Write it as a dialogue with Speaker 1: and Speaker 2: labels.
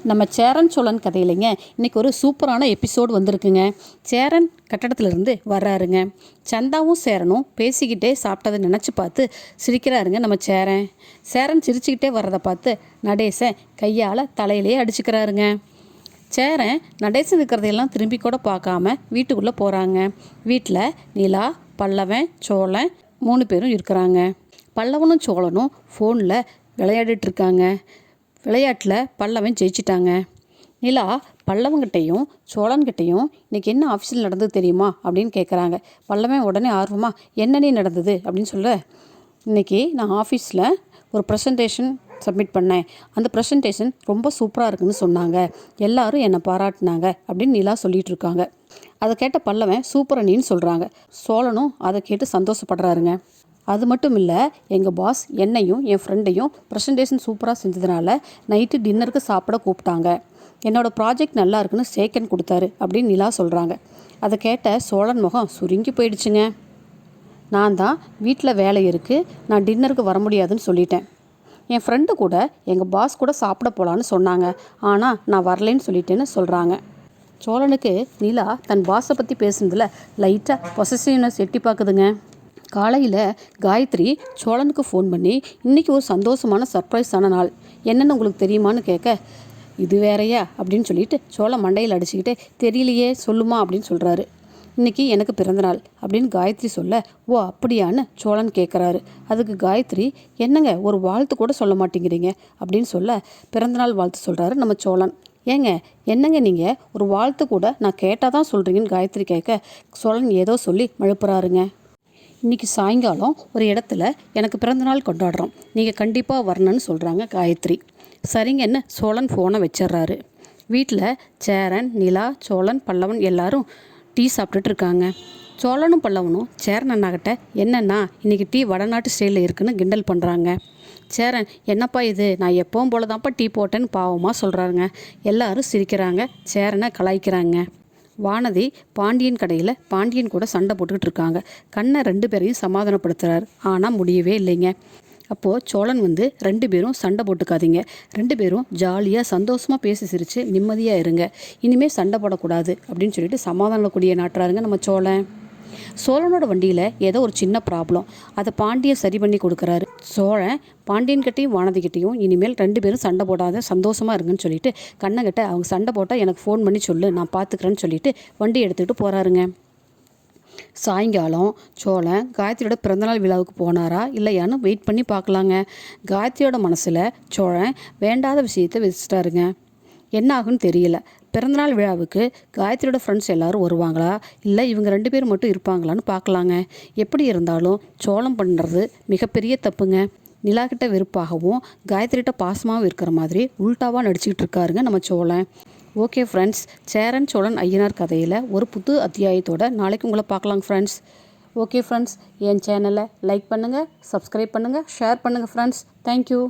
Speaker 1: நம்ம சேரன் சோழன் கதையிலைங்க இன்றைக்கி ஒரு சூப்பரான எபிசோடு வந்திருக்குங்க. சேரன் கட்டடத்துலேருந்து வர்றாருங்க. சந்தாவும் சேரனும் பேசிக்கிட்டே சாப்பிட்டதை நினச்சி பார்த்து சிரிக்கிறாருங்க நம்ம சேரன். சேரன் சிரிச்சுக்கிட்டே வர்றதை பார்த்து நடேசன் கையால் தலையிலே அடிச்சுக்கிறாருங்க. சேரன் நடேசன் இருக்கிறதையெல்லாம் திரும்பி கூட பார்க்காம வீட்டுக்குள்ளே போகிறாங்க வீட்டில் நிலா பல்லவன் சோழன் மூணு பேரும் இருக்கிறாங்க. பல்லவனும் சோழனும் ஃபோனில் விளையாடிட்டு இருக்காங்க. விளையாட்டில் பல்லவன் ஜெயிச்சிட்டாங்க. நிலா பல்லவங்கிட்டையும் சோழன்கிட்டையும் இன்றைக்கி என்ன ஆஃபீஸில் நடந்தது தெரியுமா? அப்படின்னு கேட்குறாங்க பல்லவன் உடனே ஆர்வமாக என்னனே நடந்தது? அப்படின்னு சொல்ல இன்றைக்கி நான் ஆஃபீஸில் ஒரு ப்ரெசன்டேஷன் சப்மிட் பண்ணேன். அந்த ப்ரெசன்டேஷன் ரொம்ப சூப்பராக இருக்குன்னு சொன்னாங்க. எல்லாரும் என்னை பாராட்டினாங்க அப்படின்னு நிலா சொல்லிகிட்டு இருக்காங்க. அதை கேட்ட பல்லவன் சூப்பரணின்னு சொல்கிறாங்க சோழனும் அதை கேட்டு சந்தோஷப்படுறாருங்க. அது மட்டும் இல்லை எங்கள் பாஸ் என்னையும் என் ஃப்ரெண்டையும் ப்ரெசன்டேஷன் சூப்பராக செஞ்சதுனால நைட்டு டின்னருக்கு சாப்பிட கூப்பிட்டாங்க. என்னோடய ப்ராஜெக்ட் நல்லா இருக்குன்னு சேக்கன் கொடுத்தாரு அப்படின்னு நிலா சொல்கிறாங்க அதை கேட்ட சோழன் முகம் சுருங்கி போயிடுச்சுங்க. நான் தான் வீட்டில் வேலை இருக்குது நான் டின்னருக்கு வர முடியாதுன்னு சொல்லிட்டேன். என் ஃப்ரெண்டு கூட எங்கள் பாஸ் கூட சாப்பிட போகலான்னு சொன்னாங்க. ஆனால் நான் வரலைன்னு சொல்லிட்டேன்னு சொல்கிறாங்க சோழனுக்கு நிலா தன் பாஸை பற்றி பேசுனதில் லைட்டாக பொசசிவ்னஸ் எட்டி பார்க்குதுங்க. காலையில் காயத்ரி சோழனுக்கு ஃபோன் பண்ணி இன்றைக்கி ஒரு சந்தோஷமான சர்ப்ரைஸான நாள். என்னென்னு உங்களுக்கு தெரியுமான்னு கேட்க இது வேறையா? அப்படின்னு சொல்லிட்டு சோழ மண்டையில் அடிச்சுக்கிட்டே தெரியலையே சொல்லுமா? அப்படின்னு சொல்கிறாரு இன்றைக்கி எனக்கு பிறந்தநாள் அப்படின்னு காயத்ரி சொல்ல ஓ அப்படியான்னு சோழன் கேட்குறாரு அதுக்கு காயத்ரி என்னங்க ஒரு வாழ்த்து கூட சொல்ல மாட்டேங்கிறீங்க? அப்படின்னு சொல்ல பிறந்தநாள் வாழ்த்து சொல்கிறாரு நம்ம சோழன். ஏங்க என்னங்க நீங்கள் ஒரு வாழ்த்து கூட நான் கேட்டால் தான் சொல்கிறீங்கன்னு காயத்ரி கேட்க சோழன் ஏதோ சொல்லி மழுப்புறாருங்க. இன்றைக்கி சாயங்காலம் ஒரு இடத்துல எனக்கு பிறந்தநாள் கொண்டாடுறோம். நீங்கள் கண்டிப்பாக வரணும்னு சொல்கிறாங்க காயத்ரி. சரிங்கன்னு சோழன் ஃபோனை வச்சிடுறாரு. வீட்டில் சேரன் நிலா சோழன் பல்லவன் எல்லாரும் டீ சாப்பிட்டுட்டு இருக்காங்க. சோழனும் பல்லவனும் சேரன் அண்ணாகிட்ட என்னன்னா இன்றைக்கி டீ வடநாட்டு ஸ்டைலில் இருக்குன்னு கிண்டல் பண்ணுறாங்க சேரன் என்னப்பா இது? நான் எப்பவும் போல தான்ப்பா டீ போட்டேன்னு பாவமாக சொல்கிறாங்க எல்லாரும் சிரிக்கிறாங்க. சேரனை கலாய்க்கிறாங்க. வானதி பாண்டியன் கடையில் பாண்டியன் கூட சண்டை போட்டுக்கிட்டு இருக்காங்க. கண்ணை ரெண்டு பேரையும் சமாதானப்படுத்துகிறார் ஆனால் முடியவே இல்லைங்க. அப்போது சோழன் வந்து ரெண்டு பேரும் சண்டை போட்டுக்காதீங்க. ரெண்டு பேரும் ஜாலியாக சந்தோஷமாக பேசி சிரித்து நிம்மதியாக இருங்க. இனிமேல் சண்டை போடக்கூடாது அப்படின்னு சொல்லிட்டு சமாதானக்கூடிய நாட்டுறாருங்க நம்ம சோழன். சோழனோட வண்டியில் ஏதோ ஒரு சின்ன ப்ராப்ளம் அதை பாண்டியை சரி பண்ணி கொடுக்குறாரு. சோழன் பாண்டியன்கிட்டையும் வானதிக்கிட்டையும் இனிமேல் ரெண்டு பேரும் சண்டை போடாத சந்தோஷமாக இருங்கன்னு சொல்லிட்டு கண்ணங்கிட்ட அவங்க சண்டை போட்டால் எனக்கு ஃபோன் பண்ணி சொல்லு நான் பார்த்துக்கிறேன்னு சொல்லிட்டு வண்டி எடுத்துக்கிட்டு போகிறாருங்க சாயங்காலம் சோழன் காயத்ரியோட பிறந்தநாள் விழாவுக்கு போனாரா? இல்லையான்னு வெயிட் பண்ணி பார்க்கலாங்க காயத்ரியோட மனசில் சோழன் வேண்டாத விஷயத்தை வச்சுட்டாருங்க. என்ன ஆகுன்னு தெரியல. பிறந்தநாள் விழாவுக்கு காயத்ரியோட ஃப்ரெண்ட்ஸ் எல்லாரும் வருவாங்களா? இல்லை இவங்க ரெண்டு பேர் மட்டும் இருப்பாங்களான்னு பார்க்கலாங்க. எப்படி இருந்தாலும் சோளம் பண்ணுறது மிகப்பெரிய தப்புங்க. நிலாக்கிட்ட வெறுப்பாகவும் காயத்ரிகிட்ட பாசமாகவும் இருக்கிற மாதிரி உல்ட்டாவாக நடிச்சுக்கிட்டு இருக்காருங்க நம்ம சோழன். ஓகே ஃப்ரெண்ட்ஸ் சேரன் சோழன் ஐயனார் கதையில் ஒரு புது அத்தியாயத்தோட நாளைக்கு உங்களை பார்க்கலாங்க ஃப்ரெண்ட்ஸ் ஓகே ஃப்ரெண்ட்ஸ் என் சேனலை லைக் பண்ணுங்கள் சப்ஸ்கிரைப் பண்ணுங்கள் ஷேர் பண்ணுங்கள் ஃப்ரெண்ட்ஸ் தேங்க்யூ